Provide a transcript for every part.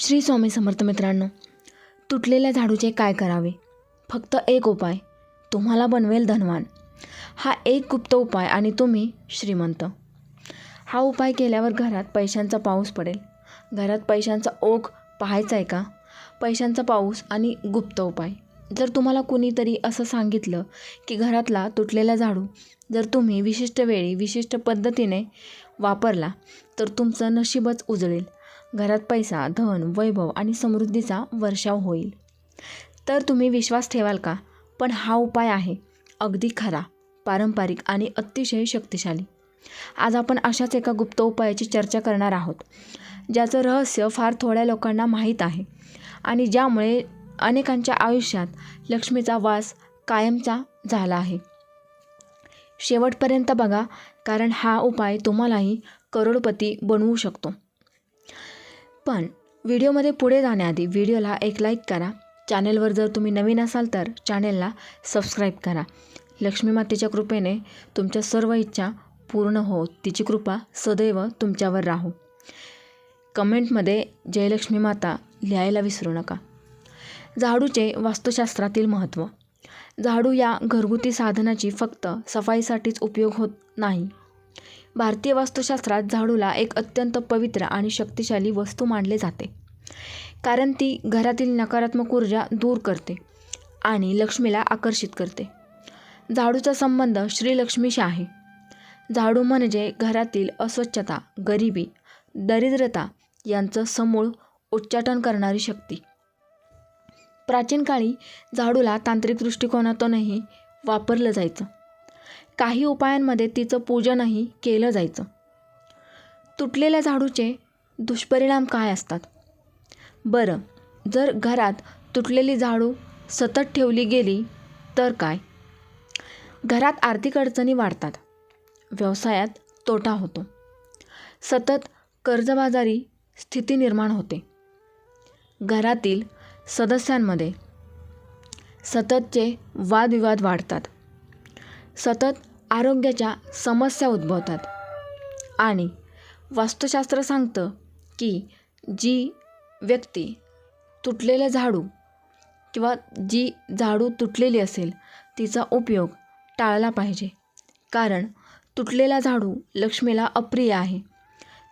श्री स्वामी समर्थ मित्रांनो तुटलेल्या झाडूचे काय करावे? फक्त एक उपाय तुम्हाला बनवेल धनवान. हा एक गुप्त उपाय आणि तुम्ही श्रीमंत. हा उपाय केल्यावर घरात पैशांचा पाऊस पडेल. घरात पैशांचा ओघ पाहायचा आहे का? पैशांचा पाऊस आणि गुप्त उपाय. जर तुम्हाला कुणीतरी असं सांगितलं की घरातला तुटलेला झाडू जर तुम्ही विशिष्ट वेळी विशिष्ट पद्धतीने वापरला तर तुमचं नशीबच उजळेल. घरात पैसा धन वैभव आणि समृद्धीचा वर्षाव होईल. तर तुम्ही विश्वास ठेवाल का? पण हा उपाय आहे अगदी खरा पारंपरिक आणि अतिशय शक्तिशाली. आज आपण अशाच एका गुप्त उपायाची चर्चा करणार आहोत ज्याचं रहस्य फार थोड्या लोकांना माहीत आहे आणि ज्यामुळे अनेकांच्या आयुष्यात लक्ष्मीचा वास कायमचा झाला आहे. शेवटपर्यंत बघा कारण हा उपाय तुम्हालाही करोडपती बनवू शकतो. पण व्हिडिओमध्ये पुढे जाण्याआधी व्हिडिओला एक लाईक करा. चॅनेलवर जर तुम्ही नवीन असाल तर चॅनेलला सबस्क्राईब करा. लक्ष्मी मातेच्या कृपेने तुमच्या सर्व इच्छा पूर्ण हो. तिची कृपा सदैव तुमच्यावर राहू. कमेंटमध्ये जयलक्ष्मी माता लिहायला विसरू नका. झाडूचे वास्तुशास्त्रातील महत्त्व झाडू या घरगुती साधनाची फक्त सफाईसाठीच उपयोग होत नाही. भारतीय वास्तुशास्त्रात झाडूला एक अत्यंत पवित्र आणि शक्तिशाली वस्तू मानले जाते. कारण ती घरातील नकारात्मक ऊर्जा दूर करते आणि लक्ष्मीला आकर्षित करते. झाडूचा संबंध श्रीलक्ष्मीशी आहे झाडू म्हणजे घरातील अस्वच्छता गरिबी दरिद्रता यांचं समूळ उच्चाटन करणारी शक्ती. प्राचीन काळी झाडूला तांत्रिक दृष्टिकोनातूनही वापरलं जायचं. काही उपायांमध्ये तिचं पूजनही केलं जायचं. तुटलेल्या झाडूचे दुष्परिणाम काय असतात? बरं जर घरात तुटलेली झाडू सतत ठेवली गेली तर काय? घरात आर्थिक अडचणी वाढतात. व्यवसायात तोटा होतो. सतत कर्जबाजारी स्थिती निर्माण होते. घरातील सदस्यांमध्ये सततचे वादविवाद वाढतात. सतत आरोग्याच्या समस्या उद्भवतात. आणि वास्तुशास्त्र सांगतं की जी व्यक्ती तुटलेलं झाडू किंवा जी झाडू तुटलेली असेल तिचा उपयोग टाळला पाहिजे. कारण तुटलेला झाडू लक्ष्मीला अप्रिय आहे.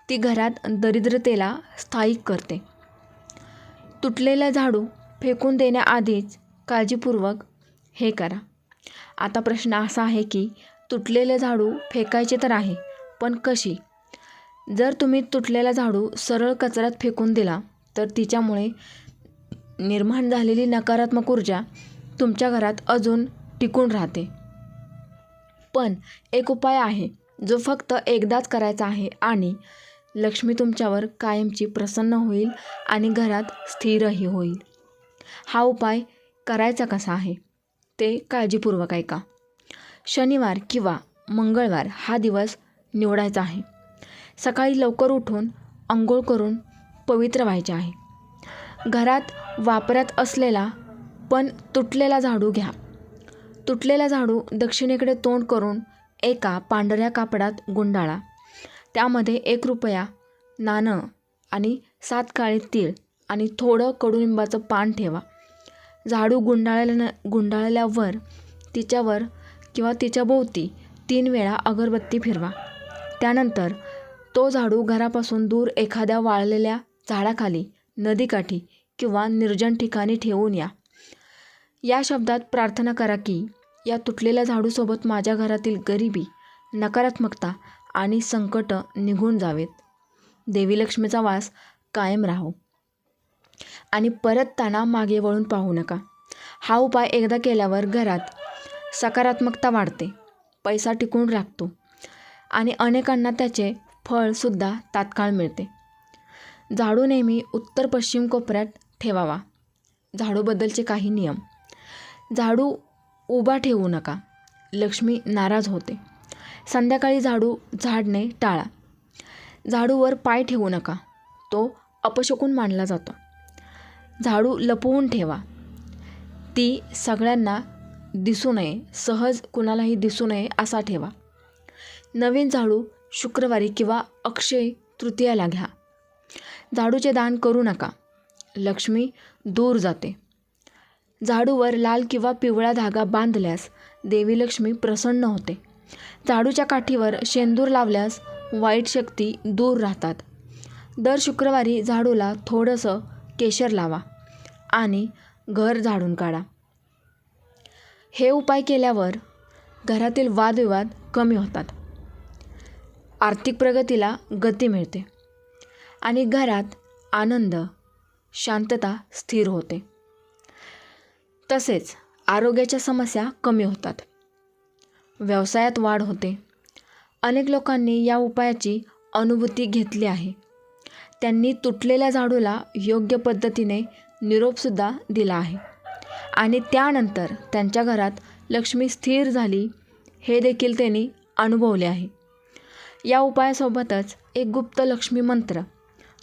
ती घरात दरिद्रतेला स्थायिक करते. तुटलेलं झाडू फेकून देण्याआधीच काळजीपूर्वक हे करा. आता प्रश्न असा आहे की तुटलेले झाडू फेकायचे तर आहे पण कशी? जर तुम्ही तुटलेला झाडू सरळ कचऱ्यात फेकून दिला तर तिच्यामुळे निर्माण झालेली नकारात्मक ऊर्जा तुमच्या घरात अजून टिकून राहते. पण एक उपाय आहे जो फक्त एकदाच करायचा आहे आणि लक्ष्मी तुमच्यावर कायमची प्रसन्न होईल आणि घरात स्थिरही होईल. हा उपाय करायचा कसा आहे ते काळजीपूर्वक ऐका. शनिवार किंवा मंगळवार हा दिवस निवडायचा आहे. सकाळी लवकर उठून आंघोळ करून पवित्र व्हायचे आहे. घरात वापरात असलेला पण तुटलेला झाडू घ्या. तुटलेला झाडू दक्षिणेकडे तोंड करून एका पांढऱ्या कापडात गुंडाळा. त्यामध्ये एक रुपया नाणं आणि सात काळे तीळ आणि थोडं कडुलिंबाचं पान ठेवा. झाडू गुंडाळल्यानं गुंडाळल्यावर तिच्यावर किंवा तिच्या भोवती तीन वेळा अगरबत्ती फिरवा. त्यानंतर तो झाडू घरापासून दूर एखाद्या वाळलेल्या झाडाखाली नदीकाठी किंवा निर्जन ठिकाणी ठेवून या. या शब्दात प्रार्थना करा की या तुटलेल्या झाडूसोबत माझ्या घरातील गरिबी नकारात्मकता आणि संकट निघून जावेत. देवी लक्ष्मीचा वास कायम राहो. आणि परत त्यांना मागे वळून पाहू नका. हा उपाय एकदा केल्यावर घरात सकारात्मकता वाढते. पैसा टिकून राखतो. आणि अनेकांना त्याचे फळसुद्धा तात्काळ मिळते. झाडू नेहमी उत्तर पश्चिम कोपऱ्यात ठेवावा. झाडूबद्दलचे काही नियम. झाडू उभा ठेवू नका. लक्ष्मी नाराज होते. संध्याकाळी झाडू झाडणे टाळा. झाडूवर पाय ठेवू नका. तो अपशकून मानला जातो. झाडू लपवून ठेवा. ती सगळ्यांना दिसू नये सहज कुणालाही दिसू नये असा ठेवा. नवीन झाडू शुक्रवारी किंवा अक्षय तृतीयाला घ्या झाडूचे दान करू नका. लक्ष्मी दूर जाते. झाडूवर लाल किंवा पिवळा धागा बांधल्यास देवी लक्ष्मी प्रसन्न होते. झाडूच्या काठीवर शेंदूर लावल्यास वाईट शक्ती दूर राहतात. दर शुक्रवारी झाडूला थोडंसं केशर लावा आणि घर झाडून काढा. हे उपाय केल्यावर घरातील वादविवाद कमी होतात. आर्थिक प्रगतीला गती मिळते आणि घरात आनंद शांतता स्थिर होते. तसेच आरोग्याच्या समस्या कमी होतात. व्यवसायात वाढ होते. अनेक लोकांनी या उपायाची अनुभूती घेतली आहे. त्यांनी तुटलेल्या झाडूला योग्य पद्धतीने निरोपसुद्धा दिला आहे. आणि त्यानंतर त्यांच्या घरात लक्ष्मी स्थिर झाली हे देखील त्यांनी अनुभवले आहे. या उपायासोबतच एक गुप्त लक्ष्मी मंत्र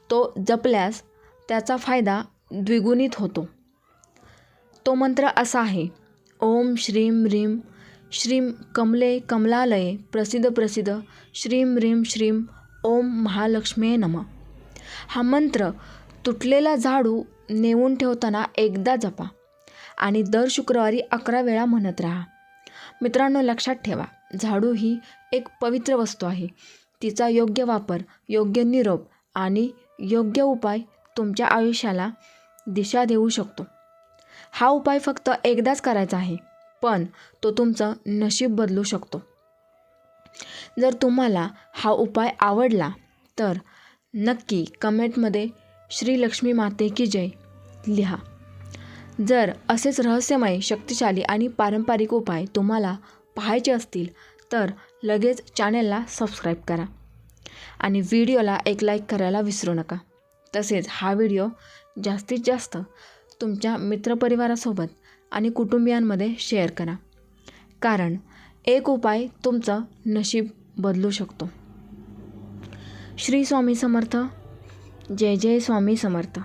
तो जपल्यास त्याचा फायदा द्विगुणित होतो. तो मंत्र असा आहे ओम श्रीम ह्रीम श्रीम कमले कमलालये प्रसिद्ध प्रसिद्ध श्रीम ह्रीम श्रीम ओम महालक्ष्मी नम. हा मंत्र तुटलेला झाडू नेऊन ठेवताना एकदा जपा. आणि दर शुक्रवारी अकरा वेळा म्हणत राहा. मित्रांनो लक्षात ठेवा झाडू ही एक पवित्र वस्तू आहे. तिचा योग्य वापर योग्य निरोप आणि योग्य उपाय तुमच्या आयुष्याला दिशा देऊ शकतो. हा उपाय फक्त एकदाच करायचा आहे पण तो तुमचं नशीब बदलू शकतो. जर तुम्हाला हा उपाय आवडला तर नक्की कमेंटमध्ये श्री लक्ष्मी माते की जय लिहा. जर असेच रहस्यमय शक्तिशाली आणि पारंपरिक उपाय तुम्हाला पाहायचे असतील तर लगेच चॅनेलला सबस्क्राईब करा. आणि व्हिडिओला एक लाईक करायला विसरू नका. तसेच हा व्हिडिओ जास्तीत जास्त तुमच्या मित्रपरिवारासोबत आणि कुटुंबियांमध्ये शेअर करा. कारण एक उपाय तुमचं नशीब बदलू शकतो. श्री स्वामी समर्थ. जय जय स्वामी समर्थ.